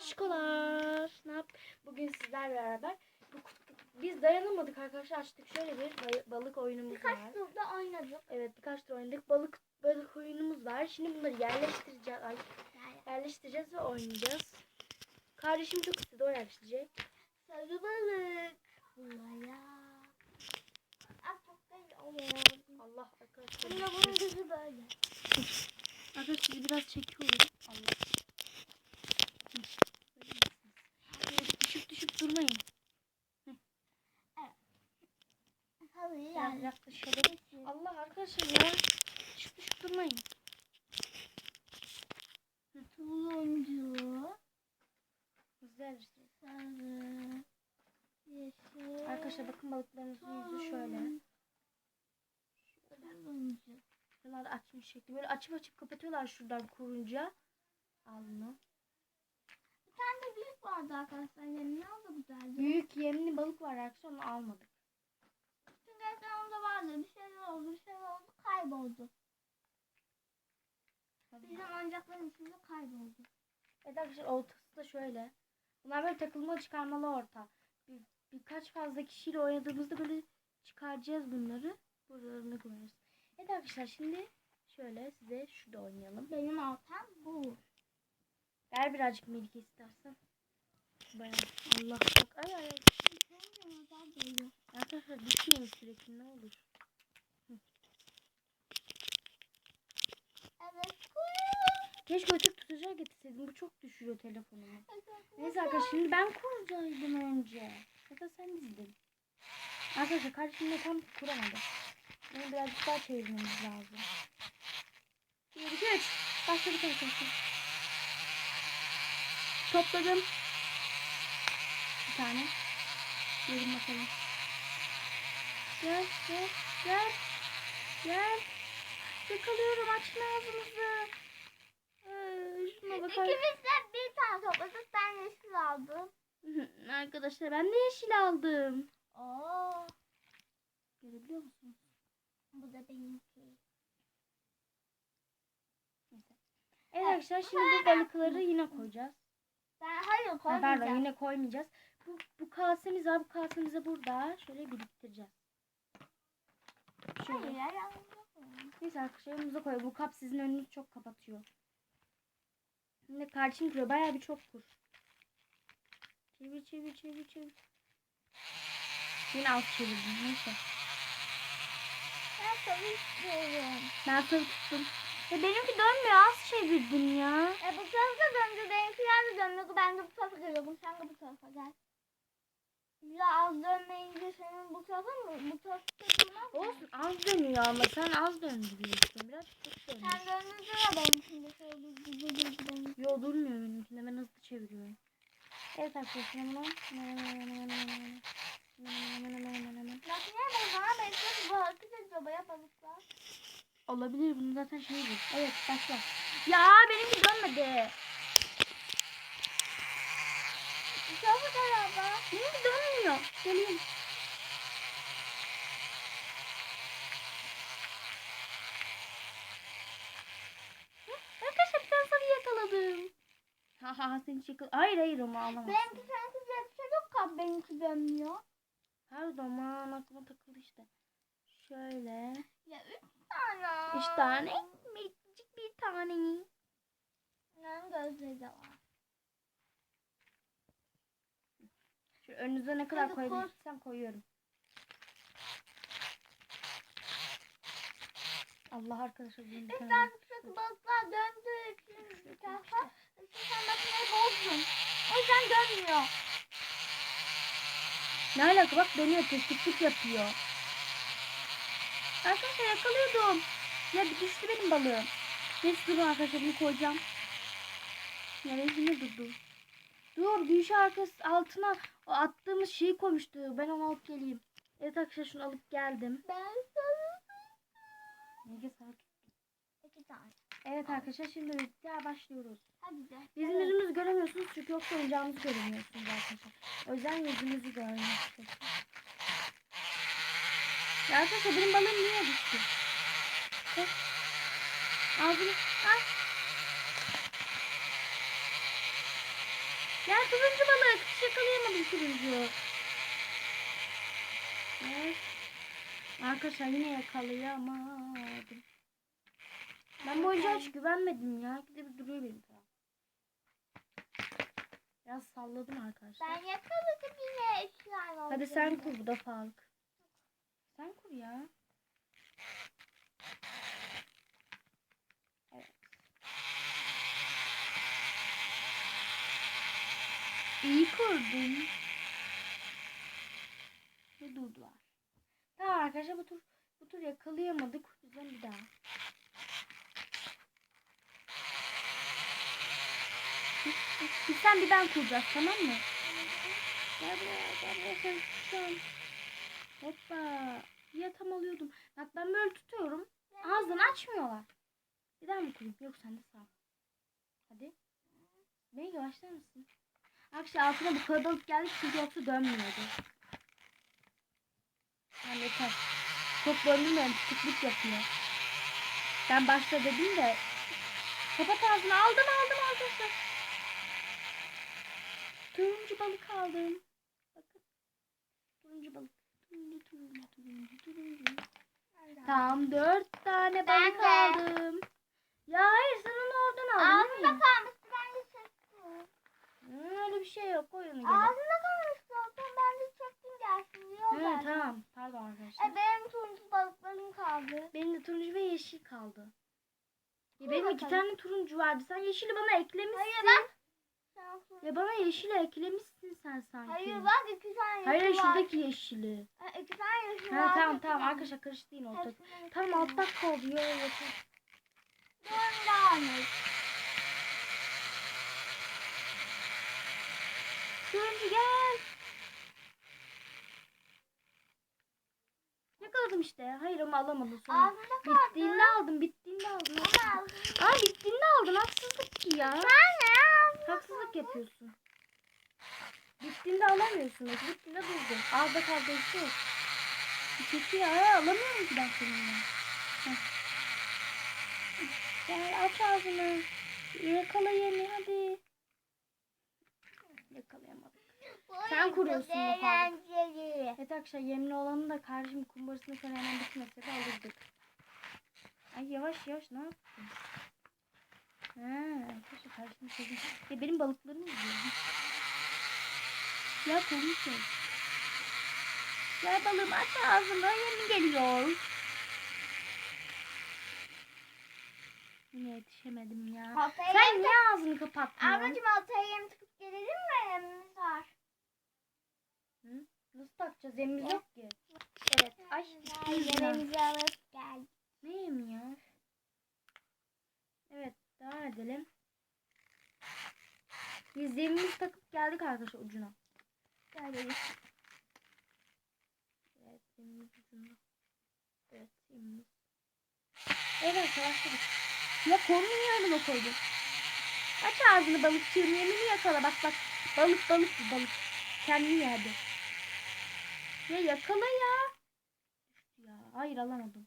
Aşkolar. Ne yap? Bugün sizlerle beraber bu kutu- biz dayanamadık arkadaşlar açtık şöyle bir balık oyunumuz var. Birkaç turda oynadık. Evet birkaç tur oynadık. Balık balık oyunumuz var. Şimdi bunları yerleştireceğiz. Ay, yerleştireceğiz ve oynayacağız. Kardeşim çok istedi o yerleştirecek. Sarı balık. Güzel oluyor. Allah arkadaşlar. Bunun gözü böyle. Arkadaşlar sizi biraz çekiyorum. Allah. Hı. Böyle misiniz? Düşüp durmayın. Halıyı Biraz yani. yaklaşalım. Allah arkadaşlar ya. Düşüp düşüp durmayın. Turuncu. Güzel. Sarı. Yeşil. Arkadaşlar bakın balıklarımızın yüzü şöyle. Turuncu. Şuralar açmış şekli. Böyle açıp açıp kapatıyorlar şuradan kurunca. Alnı. Vardı arkadaşlar. Yani ne oldu güzeldi? Büyük yemli balık var arkadaşlar onu almadık. Çünkü ekranımda vardı. Bir şeyler oldu. Bir şeyler oldu. Kayboldu. Bizim oyuncakların içinde kayboldu. Evet arkadaşlar oltası da şöyle. Bunlar böyle takılma çıkarmalı orta. Bir, birkaç fazla kişiyle oynadığımızda böyle çıkaracağız bunları. Buralarını koyarız. Evet arkadaşlar şimdi şöyle size şu da oynayalım. Benim ortam bu. Ver birazcık Melike istersen. Bayağı Allah bak ay ay. Arkadaşlar düşmeyin sürekli ne olur. Evet. Keşke açık tutacağı getirseydim. Bu çok düşürüyor telefonumu. Neyse arkadaşlar şimdi ben kuracaktım önce. Ya da sen dizdin. Arkadaşlar kardeşimle tam kuramadı. Bunu birazcık daha çevirmemiz lazım. İki, üç. Başladık arkadaşlar. Topladım. Bir tane. Gelin bakalım. Gel, gel, gel. Gel. Yakalıyorum açın ağzınızı. Ee, şuna bakar. İkimiz de bir tane topladık. Ben yeşil aldım. Arkadaşlar ben de yeşil aldım. Oo. Görebiliyor musunuz? Bu da benimki. Evet arkadaşlar şimdi bu balıkları yine koyacağız. Ben hayır Ha, koymayacağım. pardon yine koymayacağız. Bu, bu kasemiz var. Bu kasemizi burada şöyle biriktireceğiz. Hayır Şöyle. yapıyorum. Neyse arkadaşlar koy. Bu kap sizin önünüzü çok kapatıyor. Şimdi kardeşim kuruyor. Bayağı bir çok kur. Çevir çevir çevir çevir. Yine alt çevirdim. Neyse. Ben tabii istiyorum. Ben sarı tuttum. Ya benimki dönmüyor. Az çevirdim ya. E bu tarafa döndü. Benimkiler de dönmüyor. Ben de bu tarafa geliyorum. Sen de bu tarafa gel. Ya az dönmeyince senin bu tarafa mı? Bu tarafta durmaz mı? Olsun az dönüyor ama sen az döndürüyorsun. Biraz çok dönüyor. Sen döndüğünde de benimkinde şöyle güzel bir güzel. Yo durmuyor benimkinde. Ben hızlı çeviriyorum. Evet arkadaşlar bunu. Bak niye ben bana benziyor bu hareket ediyor baya balıklar. Olabilir bunun zaten şeyi bu. Evet başla. Ya benimki dönmedi. Gel abla. Benimki dönmüyor. Hı, Arkadaşlar bir tane sarı yakaladım. Ha ha ha seni çekil. Hayır hayır onu alamazsın. Benimki yok kap benimki dönmüyor. Her zaman aklıma takıldı işte. Şöyle. Ya üç tane. Üç tane. Minicik bir tane. Bunların gözleri de var. Önünüze ne kadar koyabilirsem koyuyorum. Allah arkadaşlar bunu bir tane. sürekli balıklar döndü. Bir tarafa. Sen makineyi bozdun. O yüzden dönmüyor. Ne alaka bak dönüyor tetiklik yapıyor. Arkadaşlar yakalıyordum. Ya düştü benim balığım. Neyse durun arkadaşlar bunu koyacağım. Nereye yine Dur Gülşah arkası altına attığımız şeyi koymuştu. Ben onu alıp geleyim. Evet arkadaşlar şunu alıp geldim. Ben sana Nege sakin. iki tane. Evet arkadaşlar şimdi birlikte başlıyoruz. Hadi de. Bizim Evet. yüzümüzü göremiyorsunuz çünkü yoksa oyuncağımızı göremiyorsunuz arkadaşlar. O yüzden yüzümüzü istiyorum. Ya arkadaşlar benim balığım niye düştü? Ağzını aç. Gel turuncu balık. Yakalayamadım turuncu. Evet. Arkadaşlar yine yakalayamadım. Ben bu oyuncağa hiç güvenmedim ya. Gidip duruyor benim. Biraz salladım arkadaşlar. Ben yakaladım yine. Hadi sen kur bu da Falk. Sen kur ya. İyi kurdun. Ve durdular. Tamam arkadaşlar bu tur bu tur yakalayamadık. O yüzden bir daha. Bir sen bir ben kuracağız tamam mı? Gel buraya gel buraya sen. Hoppa. Ya tam alıyordum. Bak ben böyle tutuyorum. Ağzını açmıyorlar. Bir daha mı kurayım? Yok sen de sağ ol. Hadi. Beni yavaşlar mısın? Akşam altına bu kalabalık geldi çünkü yoksa dönmüyordu. Yani yeter. Çok döndürmeyin. Tıklık yapıyor. Ben başta dedim de. Kapat ağzını. Aldım aldım arkadaşlar. Turuncu balık aldım. Bakın. Turuncu balık. Turuncu turuncu turuncu turuncu. Tam dört tane Ben balık aldım. Ya hayır sen onu oradan aldın değil Ağzında mi? kalmıştı ben de çektim. Hı, öyle bir şey yok. Koy onu geri. Ağzında kalmıştı olsun ben de çektim gelsin diyor Hı, ben. tamam. Pardon arkadaşlar. E, benim turuncu balıklarım kaldı. Benim de turuncu ve yeşil kaldı. Benim iki bakalım. tane turuncu vardı. Sen yeşili bana eklemişsin. Hayır bak. Sen- Ya bana yeşili eklemişsin sen sanki. Hayır bak iki tane Hayır yeşil var. şuradaki yeşili. E, iki tane yeşil Ha var. tamam tamam arkadaşlar karıştı yine ortak. Tamam kaldı ya yeter. Dön devam et. Turuncu gel. Yakaladım işte. Hayır ama alamadım sonra. Ağzında kaldı. Bittiğinde aldım, bittiğinde aldım. Ama ağzında. Aa bittiğinde aldın. Haksızlık ki ya. Ne Haksızlık yapıyorsun. Bittiğinde alamıyorsun. Bak, Bittiğinde durdu. Ağda kaldı işte. Kötü ya. Ha, alamıyorum ki ben seninle. Heh. Gel aç ağzını. Yakala yemi hadi. Yakalayamadım. Sen kuruyorsun bu eğlenceli. Evet arkadaşlar yemli olanı da kardeşim kumbarasını falan hemen bitmese de alırdık. Ay yavaş yavaş ne yaptın? Ha, arkadaşlar kardeşim sevdim. Ya benim balıklarım gidiyor. Ya konuşun. Gel balığım aç ağzını yemi geliyor. Yine yetişemedim ya. Sen niye ağzını kapattın? ya? Ablacığım haftaya yem tıkıp gelelim mi? Yemimiz var. Nasıl takacağız? Yemimiz Ya. yok ki. Evet. Ay. Yemimizi alıp gel. Ne yemi ya? Evet devam edelim. Biz yemimizi takıp geldik arkadaşlar ucuna. Şöyle Evet yemimiz ucuna. Evet yemimiz. Evet başladık. Ya konuyu niye önüme koydun? Aç ağzını balıkçığım yemini yakala bak bak. Balık balık balık. Kendini yerde. Ya yakala ya. Ya. Hayır alamadım.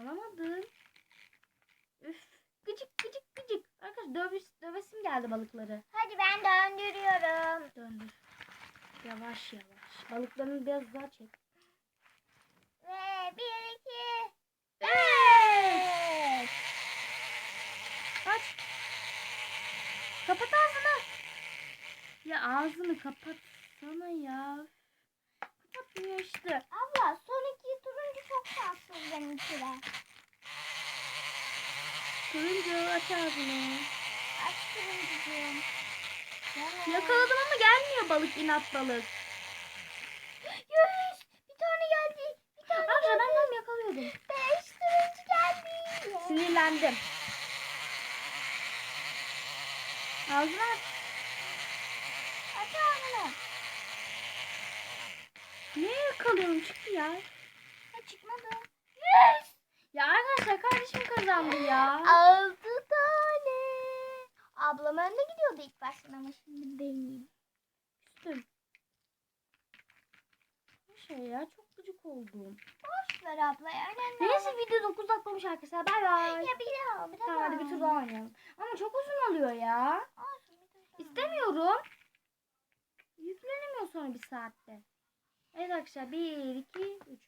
Alamadım. Üf. Gıcık gıcık gıcık. Arkadaş döves, dövesim geldi balıkları. Hadi ben döndürüyorum. Döndür. Yavaş yavaş. Balıklarını biraz daha çek. Ve bir iki. Evet. Aç. Kapat ağzını. Ya ağzını kapatsana ya. İşte. Abla son iki turuncu çok şanssız benimkiler. Turuncu aç ağzını. Aç turuncucuğum. Evet. Yakaladım ama gelmiyor balık inat balık. Yüz. Bir tane geldi. Bir tane Arkadaşlar ben tam yakalıyordum. Beş turuncu geldi. Sinirlendim. Ağzını. Aç ağzını. Niye yakalıyorum çıktı ya. Ha, çıkmadı. Yüz. Ya arkadaşlar kardeşim kazandı ya. Altı tane. Ablam önde gidiyordu ilk başta ama şimdi benim. Küstüm. Bu şey ya çok gıcık oldum. Boş ver abla ya. Önemli Neyse video 9 dakika olmuş arkadaşlar. Bay bay. Ya bir daha bir daha. Tamam hadi bir tur daha oynayalım. Ama çok uzun oluyor ya. Olsun, bir tur daha. İstemiyorum. Yüklenemiyor sonra bir saatte. Evet arkadaşlar 1, 2, 3.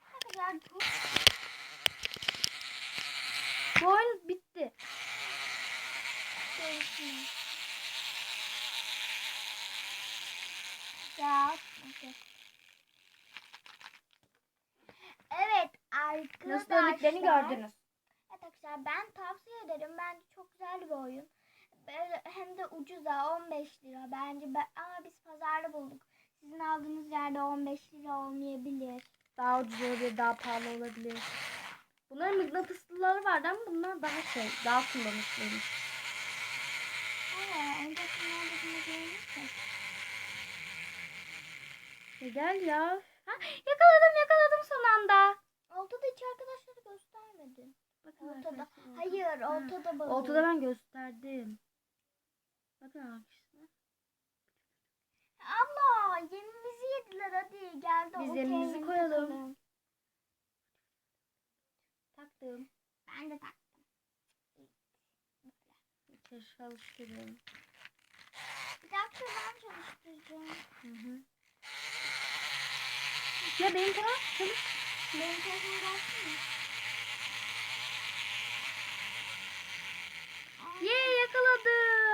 Arkadaşlar bu oyun bitti. Ya. Evet arkadaşlar. Nasıl döndüklerini gördünüz. Evet arkadaşlar ben tavsiye ederim. Bence çok güzel bir oyun. Hem de ucuza 15 lira bence. Ben, ama biz pazarda bulduk. Sizin aldığınız yerde 15 lira olmayabilir. Daha ucuz olabilir, daha pahalı olabilir. Bunların mıknatıslıları vardı ama bunlar daha şey, daha kullanışlıymış. Görmüştüm. E gel ya. Ha, yakaladım yakaladım son anda. Ortada hiç arkadaşları göstermedin. Bakın Ortada. arkadaşlar, Hayır Ha. ortada balık. Ortada ben gösterdim. Bakın arkadaşlar. Abla yemimizi yediler hadi geldi. Biz yemimizi yemi koyalım. takalım. Taktım. Ben de taktım. Çalışır alıştırıyorum. Bir dakika ben çalıştıracağım. Hı hı. Ya benim tamam çalış. Benim telefon gelsin mi? Ye yakaladım.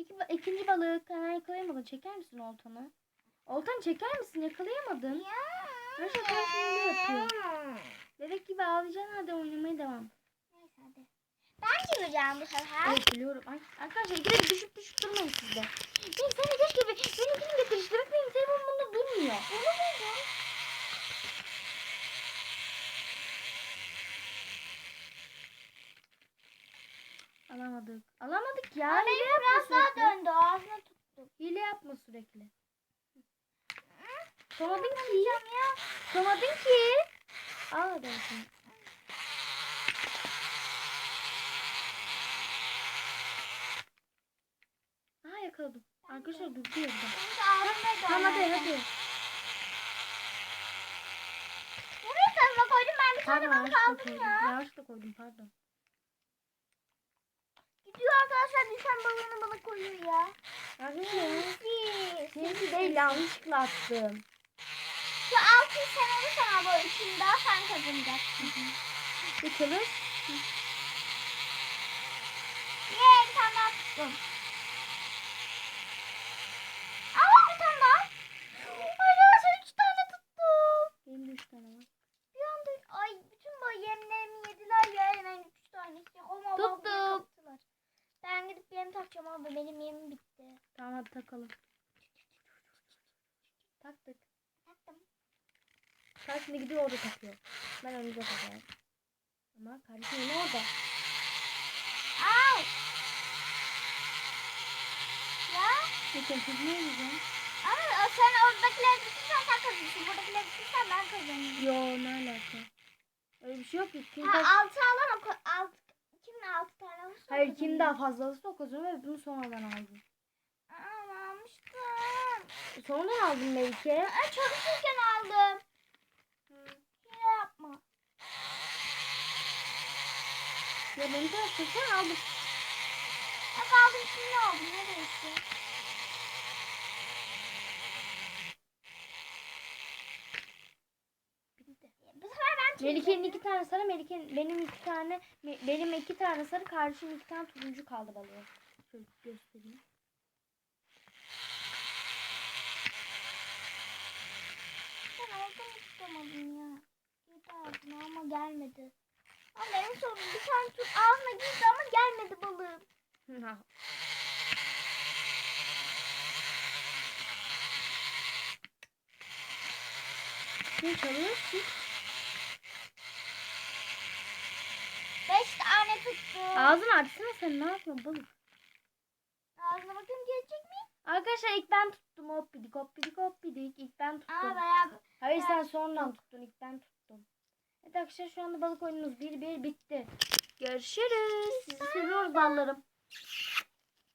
İki, ikinci balık. Hemen yakalayamadın. Çeker misin oltanı? Oltanı çeker misin? Yakalayamadın. Ya. Her şey karşımda yapıyor. Bebek gibi ağlayacaksın hadi oynamaya devam. Neyse hadi. Ben gireceğim bu sefer. Evet biliyorum. Ay, arkadaşlar ikide düşüp düşüp durmayın siz de. Benim sen de keşke benimkini getir. Demek benim telefonum bunda durmuyor. Bunu buldum. Alamadık. Alamadık ya. Ama Hile yapma sürekli. döndü. Ağzına tuttum. Hile yapma sürekli. Tutamadın ki. Ya. Ki. Al bakayım. Aha yakaladım. Arkadaşlar durdu yerden. Tamam hadi hadi. Buraya tarafa koydum ben bir tane Pardon balık aldım ya. Yanlışlıkla koydum pardon. Arkadaşlar düşen balığını bana koyuyor ya. Sinsi. Seninki değil yanlışlıkla attım. Şu altın sen olursan abla için daha sen kazanacaksın. Bir çalış. Ye bir tane daha tuttum. Ama bir tane daha. Arkadaşlar üç tane tuttum. Benim de üç tane var. Bir anda ay bütün bu yemlerimi yediler ya hemen üç tanesi. Ama Tuttum. balığı kaptılar. Ben gidip yem takacağım abi benim yemim bitti. Tamam hadi takalım. Taktık. Taktım. Karşında gidiyor orada takıyor. Ben önce takıyorum. Ama kardeşim yine orada. Au. Ya. Geçen kız ne yapacağım? Ama sen oradakileri tutursan sen kazanırsın. Buradakileri tutursan ben kazanırım. Yo ne alaka? Öyle bir şey yok ki. Kim Ha, kaç... altı alan o ka- alt, kimin altı tane alırsa o Hayır kim daha fazla alırsa o kazanıyor ve bunu sonradan aldım. Aa, almıştım. Sonradan aldım belki. Aa, çalışırken aldım. Hile yapma. Ya beni taraftan aldım. Bak aldım şimdi aldım. Ne değişti? Bitti. Bu sefer ben Melike'nin iki tane sarı, Melike'nin benim iki tane, benim iki tane sarı, kardeşimin iki tane turuncu kaldı balığı. Şöyle göstereyim. Ben aldım tutamadım ya. Aldım ama gelmedi. Ama benim sorun bir tane tut ağzına girdi ama gelmedi balığım. ne çalıyorsun? Tuttum. Ağzını açsana sen ne yapıyorsun balık? Ağzına bakayım gelecek mi? Arkadaşlar ilk ben tuttum hoppidik hoppidik hoppidik ilk ben tuttum. Aa bayağı Hayır sen sonradan tuttun ilk ben tuttum. Evet arkadaşlar şu anda balık oyunumuz bir bir bitti. Görüşürüz. Sizi seviyoruz ballarım.